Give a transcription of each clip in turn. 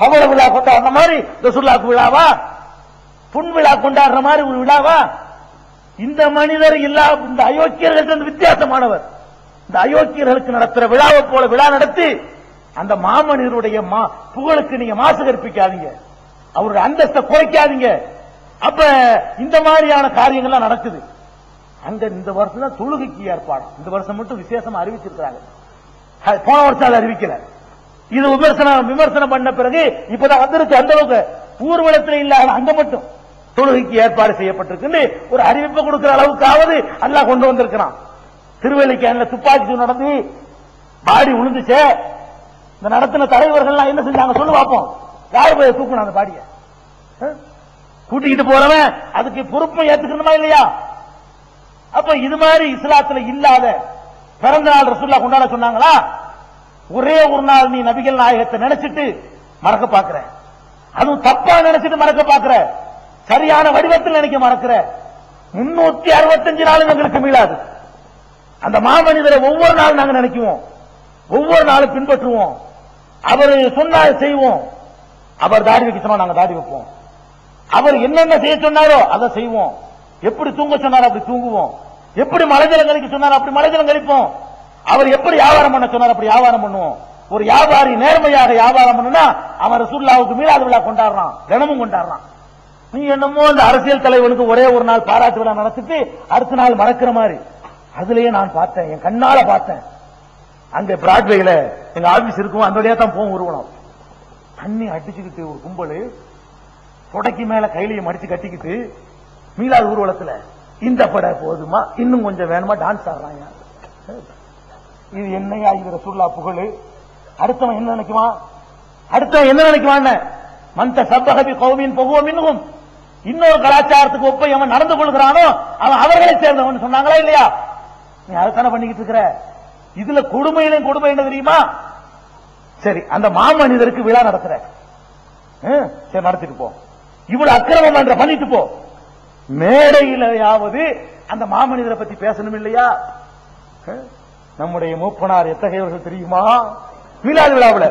பவள விழா கொண்டாடுற மாதிரி ரசுல்லாக்கு விழாவா? புன் விழா கொண்டாடுற மாதிரி ஒரு விழாவா? இந்த மனிதர் இல்லா இந்த அயோக்கியர்கள் வித்தியாசமானவர். இந்த அயோக்கியர்களுக்கு நடத்துற விழாவை போல விழா நடத்தி அந்த மாமனிதருடைய மா- புகழுக்கு நீங்க மாசு கற்பிக்காதீங்க. அவருடைய அந்தஸ்தை குறைக்காதீங்க. அப்ப இந்த மாதிரியான காரியங்கள்லாம் நடக்குது. அங்க இந்த வருஷம் தான் தொழுகைக்கு ஏற்பாடு. இந்த வருஷம் மட்டும் விசேஷமா அறிவிச்சிருக்கிறாங்க. அது போன வருஷம் அதை அறிவிக்கல. இது விமர்சனம் விமர்சனம் பண்ண பிறகு இப்பதான் வந்திருக்கு அந்த அளவுக்கு. ஊர்வலத்தில் இல்லாத அங்க மட்டும். தொழுகைக்கு ஏற்பாடு செய்யப்பட்டிருக்கு ஒரு அறிவிப்பு கொடுக்கிற அளவுக்காவது அல்லாஹ் கொண்டு வந்திருக்கிறான். திருவல்லிக்கேன்ல துப்பாக்கி நடந்து பாடி விழுந்துச்சே இந்த நடத்தின தலைவர்கள்லாம் என்ன செஞ்சாங்க? சொல்லு பார்ப்போம். யாரு போய் தூக்கணும் அந்த பாடிய? கூட்டிக்கிட்டு போறவன் அதுக்கு பொறுப்பை ஏத்துக்கணுமா இல்லையா? அப்ப இது மாதிரி இஸ்லாத்துல இல்லாத பிறந்த நாள் ரசூல்லா கொண்டாட சொன்னாங்களா? ஒரே ஒரு நாள் நீ நபிகள் நாயகத்தை நினைச்சிட்டு மறக்க பாக்குற அதுவும் தப்பா நினைச்சிட்டு மறக்க பாக்குற சரியான வடிவத்தில் நினைக்க மறக்கிற. முன்னூத்தி அறுபத்தஞ்சு நாள் எங்களுக்கு மீளாது. அந்த மாமனிதரை ஒவ்வொரு நாள் நாங்க நினைக்குவோம். ஒவ்வொரு நாளும் பின்பற்றுவோம். அவர் சொன்னால் செய்வோம். அவர் தாடி வைக்க சொன்னா நாங்க தாடி வைப்போம். அவர் என்னென்ன செய்ய சொன்னாரோ அதை செய்வோம். எப்படி தூங்க சொன்னாரோ அப்படி தூங்குவோம். எப்படி மலைஜலம் கழிக்க சொன்னாரோ அப்படி மலைஜலம் கழிப்போம். அவர் எப்படி வியாபாரம் பண்ண சொன்னார் அப்படி வியாபாரம் பண்ணுவோம். ஒரு வியாபாரி நேர்மையாக வியாபாரம் பண்ணுனா அவன் ரசூல்லாவுக்கு மீளாது விழா கொண்டாடுறான் தினமும் கொண்டாடுறான். நீ என்னமோ இந்த அரசியல் தலைவனுக்கு ஒரே ஒரு நாள் பாராட்டு விழா நடத்திட்டு அடுத்த நாள் மறக்கிற மாதிரி. அதுலயே நான் பார்த்தேன் என் கண்ணால பார்த்தேன். அங்க பிராட்வேல எங்க ஆபீஸ் இருக்கும் அந்த வழியா தான் போகும் ஊர்வலம் தண்ணி அடிச்சுக்கிட்டு ஒரு கும்பல் புடைக்கு மேல கையிலையும் மடிச்சு கட்டிக்கிட்டு மீளாது ஊர்வலத்துல இந்த படம் போதுமா? இன்னும் கொஞ்சம் வேணுமா? டான்ஸ் ஆடுறாங்க இது என்னையா இது ரசூல்லா புகழ்? அடுத்தவன் என்ன நினைக்குவான் அடுத்தவன் என்ன நினைக்குவான் மந்த சப்பகபி கௌமின் பகுவம் இன்னும் இன்னொரு கலாச்சாரத்துக்கு ஒப்பை அவன் நடந்து கொள்கிறானோ அவன் அவர்களை சேர்ந்தவன் சொன்னாங்களா இல்லையா? நீ அதுதானே பண்ணிக்கிட்டு இருக்கிற? இதுல கொடுமையிலும் கொடுமை என்ன தெரியுமா? சரி அந்த மாமனிதருக்கு விழா நடத்துற. ஹம், சரி நடத்திட்டு போ. இவ்வளவு அக்கிரமம் பண்ணிட்டு போ. மேடையிலையாவது அந்த மாமனிதரை பத்தி பேசணும் இல்லையா? ஹம், நம்முடைய மூப்பனார் எத்தகையவர்கள் தெரியுமா? மீலாது விழாவில்.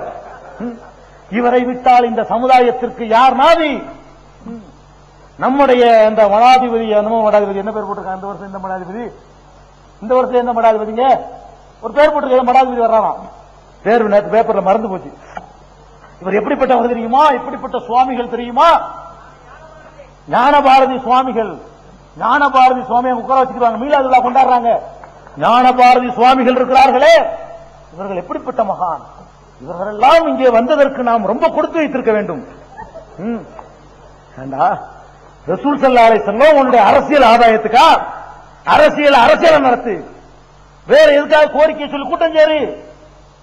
இவரை விட்டால் இந்த சமுதாயத்திற்கு யார் நாதி? நம்முடைய இந்த மடாதிபதி என்னமோ மடாதிபதி என்ன பேர் போட்டிருக்காங்க? இந்த வருஷம் இந்த மடாதிபதி? இந்த வருஷம் என்ன மடாதிபதிங்க? ஒரு பேர் போட்டிருக்க மடாதிபதி வர்றாராம். பேர் நேற்று பேப்பர்ல மறந்து போச்சு. இவர் எப்படிப்பட்டவர் தெரியுமா? எப்படிப்பட்ட சுவாமிகள் தெரியுமா? ஞானபாரதி சுவாமிகள். ஞானபாரதி சுவாமியை உட்கார வச்சுக்கிறாங்க மீலாது விழா ஞான ஞானபாரதி சுவாமிகள் இருக்கிறார்களே இவர்கள் எப்படிப்பட்ட மகான்? இவர்களெல்லாம் இங்கே வந்ததற்கு நாம் ரொம்ப கொடுத்து வைத்திருக்க வேண்டும். ஏண்டா? ரசூல் சல்லா அலைஹிஸ்ஸலாம் உன்னுடைய அரசியல் ஆதாயத்துக்கா? அரசியல் அரசியலை நடத்து. வேற எதுக்காக கோரிக்கை சொல்லி கூட்டம் சேரு?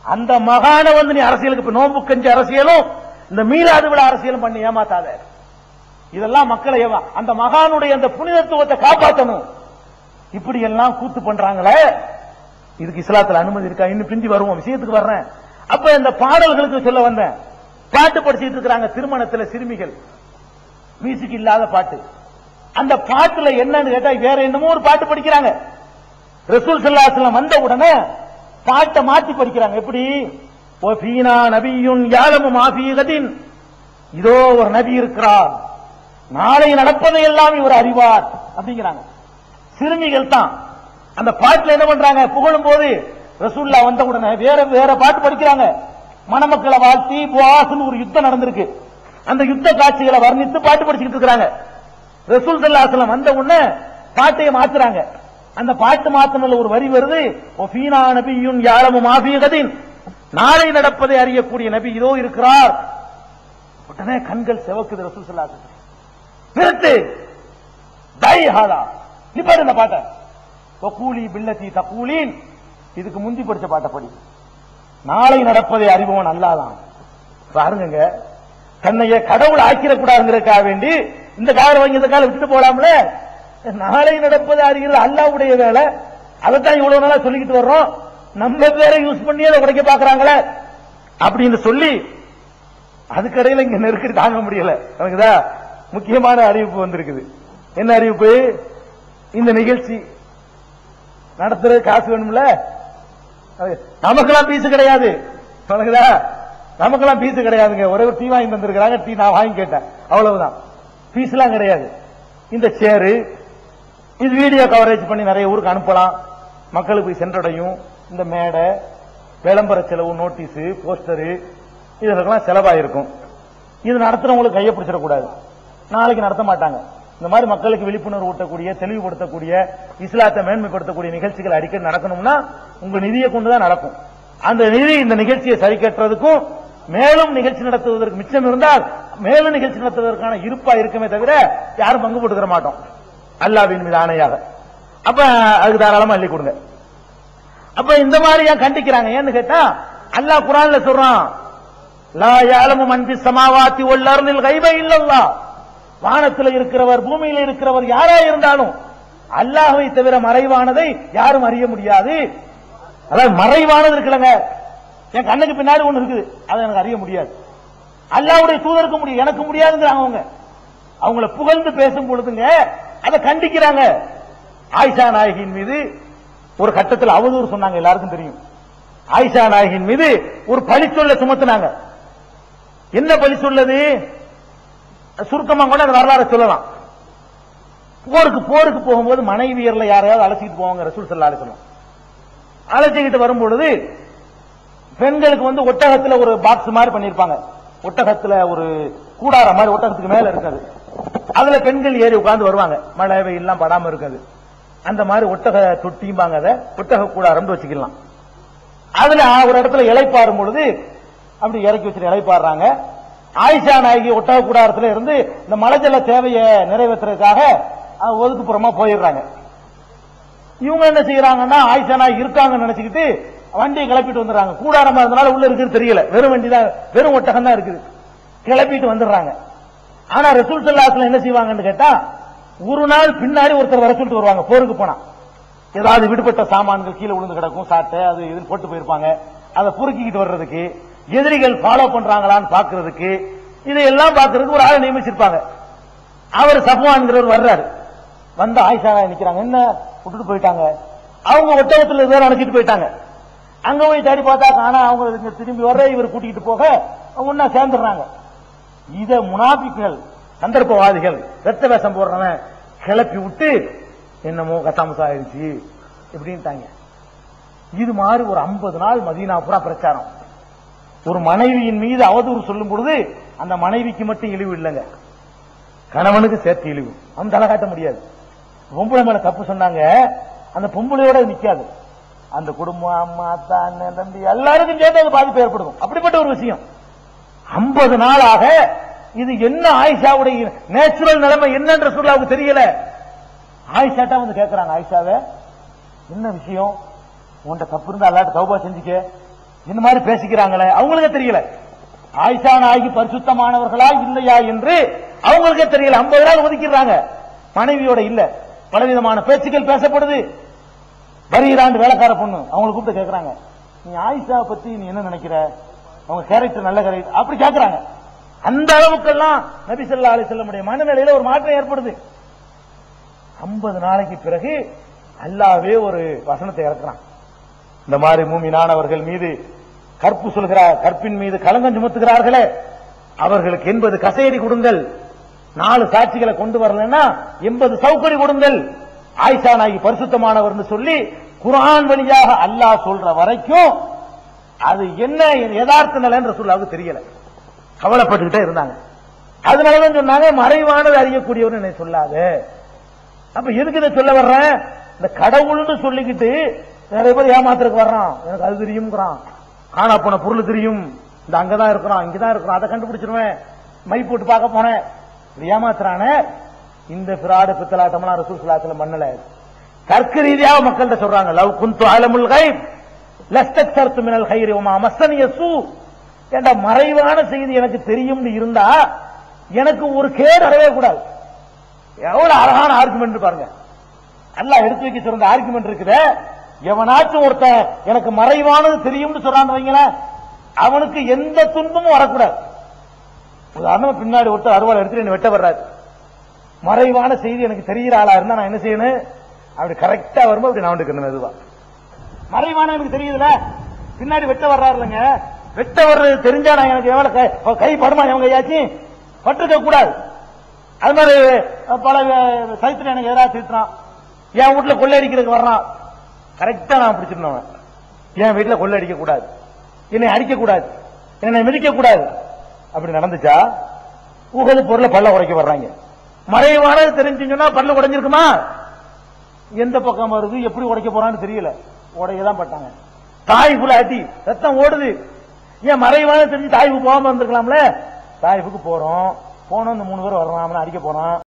அந்த மகான வந்து நீ அரசியலுக்கு இப்ப நோம்பு கஞ்சி அரசியலும் இந்த மீளாது விழா அரசியலும் பண்ணி ஏமாத்தாத. இதெல்லாம் மக்களை அந்த மகானுடைய அந்த புனிதத்துவத்தை காப்பாற்றணும் இப்படி எல்லாம் கூத்து பண்றாங்களே? இதுக்கு இஸ்லாத்துல அனுமதி இருக்கா? இன்னும் பிந்தி வருவோம். விஷயத்துக்கு வர்றேன். அப்ப இந்த பாடல்களுக்கு சொல்ல வந்தேன். பாட்டு படிச்சுட்டு இருக்கிறாங்க திருமணத்துல சிறுமிகள். மியூசிக் இல்லாத பாட்டு. அந்த பாட்டுல என்னன்னு கேட்டா வேற என்னமோ ஒரு பாட்டு படிக்கிறாங்க. ரசூல் ஸல்லல்லாஹு வந்த உடனே பாட்டை மாத்தி படிக்கிறாங்க. எப்படி? ஓ ஃபீனா நபியுன் யாலமு இதோ ஒரு நபி இருக்கிறார். நாளை நடப்பதை எல்லாம் இவர் அறிவார். அப்படிங்கிறாங்க. சிறுமிகள் தான். அந்த பாட்டுல என்ன பண்றாங்க? புகழும் போது ரசூல்லா வந்த உடனே வேற வேற பாட்டு படிக்கிறாங்க. மணமக்களை வாழ்த்தி புவாசுன்னு ஒரு யுத்தம் நடந்திருக்கு. அந்த யுத்த காட்சிகளை வர்ணித்து பாட்டு படிச்சுக்கிட்டு இருக்கிறாங்க. ரசூல் சல்லாசலம் வந்த உடனே பாட்டையை மாத்துறாங்க. அந்த பாட்டு மாத்தினதுல ஒரு வரி வருது ஒஃபீனா நபியும் யாரமும் ஆபியகதின் நாளை நடப்பதை அறியக்கூடிய நபி இதோ இருக்கிறார். உடனே கண்கள் செவக்குது ரசூல் சல்லாசலம் நிறுத்து ஹாலா! ஹாதா நிப்பாடு இந்த பாட்டை. பில்லத்தி தக்கூலின் இதுக்கு முந்தி படிச்ச பாட்டை படி. நாளை நடப்பதை அறிபவன் அல்லாதான். பாருங்க தன்னைய கடவுள் ஆக்கிடக்கூடாதுங்கிறதுக்காக வேண்டி இந்த காரை வாங்கி இந்த காலை விட்டுட்டு போலாம்ல? நாளை நடப்பது அறிகிறது அல்லாவுடைய வேலை. அதைத்தான் இவ்வளவு நாளா சொல்லிக்கிட்டு வர்றோம். நம்ம பேர யூஸ் பண்ணி அதை உடைக்க பாக்குறாங்களே அப்படின்னு சொல்லி அதுக்கடையில இங்க நெருக்கடி தாங்க முடியல. எனக்குதா முக்கியமான அறிவிப்பு வந்திருக்குது. என்ன அறிவிப்பு? இந்த நிகழ்ச்சி நடத்துறது காசு வேணும்ல? நமக்கெல்லாம் பீஸ் கிடையாது. சொல்லுங்கதா நமக்கெல்லாம் பீஸ் கிடையாதுங்க. ஒரே ஒரு டீ வாங்கி தந்திருக்கிறாங்க. டீ நான் வாங்கி கேட்டேன். அவ்வளவுதான். பீஸ் எல்லாம் கிடையாது. இந்த சேரு இது வீடியோ கவரேஜ் பண்ணி நிறைய ஊருக்கு அனுப்பலாம். மக்களுக்கு போய் சென்றடையும். இந்த மேடை விளம்பர செலவு நோட்டீஸ் போஸ்டரு இதற்கெல்லாம் செலவாயிருக்கும். இது நடத்துறவங்களுக்கு கையை பிடிச்சிடக்கூடாது. நாளைக்கு நடத்த மாட்டாங்க. இந்த மாதிரி மக்களுக்கு விழிப்புணர்வு ஊட்டக்கூடிய தெளிவுபடுத்தக்கூடிய இஸ்லாத்தை மேன்மைப்படுத்தக்கூடிய நிகழ்ச்சிகள் அடிக்கடி நடக்கணும்னா உங்க நிதியை கொண்டுதான் நடக்கும். அந்த நிதி இந்த நிகழ்ச்சியை சரி கட்டுறதுக்கும் மேலும் நிகழ்ச்சி நடத்துவதற்கு மிச்சம் இருந்தால் மேலும் நிகழ்ச்சி நடத்துவதற்கான இருப்பா இருக்குமே தவிர யாரும் பங்கு போட்டுக்கிற மாட்டோம். அல்லாவின் மீது ஆணையாக. அப்ப அதுக்கு தாராளமா அள்ளி கொடுங்க. அப்ப இந்த மாதிரி ஏன் கண்டிக்கிறாங்க? ஏன்னு கேட்டா அல்லாஹ் குரான்ல சொல்றான் லா யாலமு மன் சமாவாத்தி வல் அர்லில் கைப இல்லல்லா வானத்தில் இருக்கிறவர் பூமியில் இருக்கிறவர் யாரா இருந்தாலும் அல்லாஹை தவிர மறைவானதை யாரும் அறிய முடியாது. அதாவது மறைவானது இருக்குல்லங்க. என் கண்ணுக்கு பின்னாடி ஒண்ணு இருக்குது. அதை எனக்கு அறிய முடியாது. அல்லாஹ்வுடைய தூதருக்கு முடியும் எனக்கு முடியாதுங்கிறாங்க அவங்க. அவங்கள புகழ்ந்து பேசும் பொழுதுங்க அதை கண்டிக்கிறாங்க. ஆயிஷா நாயகியின் மீது ஒரு கட்டத்தில் அவதூறு சொன்னாங்க எல்லாருக்கும் தெரியும். ஆயிஷா நாயகியின் மீது ஒரு பழி சொல்ல சுமத்துனாங்க. என்ன பழி சொல்லது சுருக்கமா கூட அந்த வரலாறு சொல்லலாம். போருக்கு போருக்கு போகும்போது மனைவியர்ல யாரையாவது அழைச்சிட்டு போவாங்க ரசூல் சல்லா அலிஸ்லாம் அழைச்சிக்கிட்டு வரும்பொழுது பெண்களுக்கு வந்து ஒட்டகத்துல ஒரு பாக்ஸ் மாதிரி பண்ணிருப்பாங்க. ஒட்டகத்துல ஒரு கூடார மாதிரி ஒட்டகத்துக்கு மேல இருக்காது. அதுல பெண்கள் ஏறி உட்கார்ந்து வருவாங்க. மழை எல்லாம் படாம இருக்காது. அந்த மாதிரி ஒட்டக தொட்டியும்பாங்க அதை. ஒட்டக கூடாரம்னு வச்சுக்கலாம். அதுல ஒரு இடத்துல இலைப்பாரும் பொழுது அப்படி இறக்கி வச்சுட்டு இலைப்பாடுறாங்க ஆயிஷா நாயகி ஒட்டக கூடாரத்துல இருந்து இந்த மலைஜல தேவையை நிறைவேற்றுறதுக்காக ஒதுக்குப்புறமா போயிடுறாங்க. இவங்க என்ன செய்யறாங்கன்னா ஆயிஷா நாயகி இருக்காங்கன்னு நினைச்சுக்கிட்டு வண்டியை கிளப்பிட்டு வந்துடுறாங்க. கூடாரமா இருந்தனால உள்ள இருக்குது தெரியல. வெறும் வண்டி தான் வெறும் ஒட்டகம் தான் இருக்குது. கிளப்பிட்டு வந்துடுறாங்க. ஆனா ரசூல் சல்லாஸ்ல என்ன செய்வாங்கன்னு கேட்டா ஒரு நாள் பின்னாடி ஒருத்தர் வர சொல்லிட்டு வருவாங்க போருக்கு போனா. ஏதாவது விடுபட்ட சாமான்கள் கீழே விழுந்து கிடக்கும் சாட்டை அது இது போட்டு போயிருப்பாங்க. அதை பொறுக்கிக்கிட்டு வர்றதுக்கு எதிரிகள் ஃபாலோ பண்றாங்களான்னு பாக்குறதுக்கு இதையெல்லாம் பாக்குறதுக்கு ஒரு ஆளை நியமிச்சிருப்பாங்க. அவர் சஃப்வான்கிறவர் வர்றாரு. வந்து ஆயிஷா நிக்கிறாங்க. என்ன? விட்டுட்டு போயிட்டாங்க. அவங்க ஒட்டகத்தில் இருந்தாலும் அணைச்சிட்டு போயிட்டாங்க. அங்க போய் தேடி பார்த்தா காணா அவங்க இங்க திரும்பி வர்ற இவர் கூட்டிகிட்டு போக ஒன்னா சேர்ந்துடுறாங்க. இத முனாபிக்கள் சந்தர்ப்பவாதிகள் ரத்த வேஷம் போடுறவன் கிளப்பி விட்டு என்னமோ கசாமசா ஆயிடுச்சு இப்படின்ட்டாங்க. இது மாதிரி ஒரு 50 நாள் மதீனா பூரா பிரச்சாரம். ஒரு மனைவியின் மீது அவதூறு சொல்லும் பொழுது அந்த மனைவிக்கு மட்டும் இழிவு இல்லைங்க. கணவனுக்கு சேர்த்து இழிவு. அவன் தலை காட்ட முடியாது. பொம்பளை மேல தப்பு சொன்னாங்க அந்த பொம்பளையோட நிக்காது. அந்த குடும்பம் அம்மா அத்தா அண்ணன் தம்பி எல்லாருக்கும் சேர்த்து அது பாதிப்பு ஏற்படுத்தும். அப்படிப்பட்ட ஒரு விஷயம். 50 நாளாக இது என்ன ஆயிஷாவுடைய நேச்சுரல் நிலைமை என்னன்ற சொல்ல அவங்க தெரியல. ஆயிஷாட்டா வந்து கேட்கிறாங்க ஆயிஷாவே என்ன விஷயம்? உன்கிட்ட தப்பு இருந்தா அல்லாட்ட தௌபா செஞ்சுக்க. இந்த மாதிரி பேசிக்கிறாங்களே அவங்களுக்கே தெரியல. ஆயிஷா நாயகி பரிசுத்தமானவர்களா இல்லையா என்று அவங்களுக்கே தெரியல. 50 நாள் ஒதுக்கிடுறாங்க. மனைவியோட இல்ல. பலவிதமான பேச்சுக்கள் பேசப்படுது. வருகிறாண்டு வேலைக்கார பொண்ணு. அவங்களை கூப்பிட்டு கேக்குறாங்க. நீ ஆயிஷா பத்தி நீ என்ன நினைக்கிற? அவங்க கேரக்டர் நல்ல கேரக்டர் அப்படி கேக்குறாங்க. அந்த அளவுக்கெல்லாம் நபி ஸல்லல்லாஹு அலைஹி வஸல்லமுடைய மனநிலையில ஒரு மாற்றம் ஏற்படுது. 50 நாளைக்கு பிறகு அல்லாவே ஒரு வசனத்தை இறக்குறான். இந்த மாதிரி மூமினானவர்கள் மீது கற்பு சொல்கிறார் கற்பின் மீது கலங்கம் சுமத்துகிறார்களே. அவர்களுக்கு எண்பது கசேரி கொடுங்கள். நாலு சாட்சிகளை கொண்டு வரலன்னா எண்பது சவுக்கடி கொடுங்கள். ஆயிஷா நாயகி பரிசுத்தமானவர்னு சொல்லி குரான் வழியாக அல்லாஹ் சொல்ற வரைக்கும் அது என்ன யதார்த்த நிலைன்ற சொல்லாவது தெரியல. கவலைப்பட்டுக்கிட்டே இருந்தாங்க. அதனாலதான் சொன்னாங்க மறைவானது அறியக்கூடியவர் என்னை சொல்லாத. அப்ப எதுக்கு இதை சொல்ல வர்றேன்? இந்த கடவுள்னு சொல்லிக்கிட்டு நிறைய பேர் ஏமாத்துறதுக்கு வர்றான். எனக்கு அது தெரியும்ங்கிறான். காணா போன பொருள் தெரியும். இந்த அங்கதான் இருக்கிறான் இங்கதான் இருக்கிறான். அதை கண்டுபிடிச்சிருவேன். மை போட்டு பார்க்க போனேன். ஏமாத்துறான ஏமாத்துறானே? இந்த பிராடு பித்தலாட்டம்லாம் ரசூல் சலாத்துல மண்ணல தர்க்க ரீதியாக மக்கள்கிட்ட சொல்றாங்க லவ் குந்து அலமுல் கைப் லஸ்தக்சர்த்து மினல் கைரி உமா மஸ்தனிய சூ. ஏண்டா மறைவான செய்தி எனக்கு தெரியும்னு இருந்தா எனக்கு ஒரு கேடு அறவே கூடாது. எவ்வளவு அழகான ஆர்குமெண்ட் பாருங்க. நல்லா எடுத்து வைக்க சிறந்த ஆர்குமெண்ட் இருக்குதே. எவனாச்சும் ஒருத்தன் எனக்கு மறைவானது தெரியும்னு சொல்றான்னு வைங்களேன் அவனுக்கு எந்த துன்பமும் வரக்கூடாது. உதாரணமா பின்னாடி ஒருத்தர் அறுவாள் எடுத்துட்டு என்ன வெட்ட வர்றாரு. மறைவான செய்தி எனக்கு தெரிகிற ஆளா இருந்தா நான் என்ன செய்யணும்? அப்படி கரெக்டா வரும்போது அப்படி நான் மெதுவா. மறைவான எனக்கு தெரியுதுல பின்னாடி வெட்ட வர்றாரு இல்லைங்க வெட்ட வர்றது தெரிஞ்சா நான் எனக்கு எவ்வளவு கை- படுமா எவங்க ஐயாச்சும் பட்டுக்க கூடாது. அது மாதிரி பல சரித்திரம் எனக்கு எதிராக திருத்துறான் என் வீட்டுல கொள்ளையடிக்கிறதுக்கு வர்றான். கரெக்டா நான் பிடிச்சிருந்தவன் என் வீட்டுல கொள்ளையடிக்க கூடாது. என்னை அடிக்க கூடாது. என்னை மிதிக்க கூடாது. அப்படி நடந்துச்சா? உகது பொருளை பல்ல உடைக்க வர்றாங்க. மறைவானது தெரிஞ்சுன்னு சொன்னா பல்ல உடைஞ்சிருக்குமா? எந்த பக்கம் வருது எப்படி உடைக்க போறான்னு தெரியல. உடைய தான் பட்டாங்க தாய்ப்புல அடி ரத்தம் ஓடுது. ஏன் மறைவான தெரிஞ்சு தாய்ப்பு போகாம இருந்திருக்கலாம்ல தாய்வுக்கு போறோம். போனோம் இந்த மூணு பேர் வர்றான் அடிக்க போறான்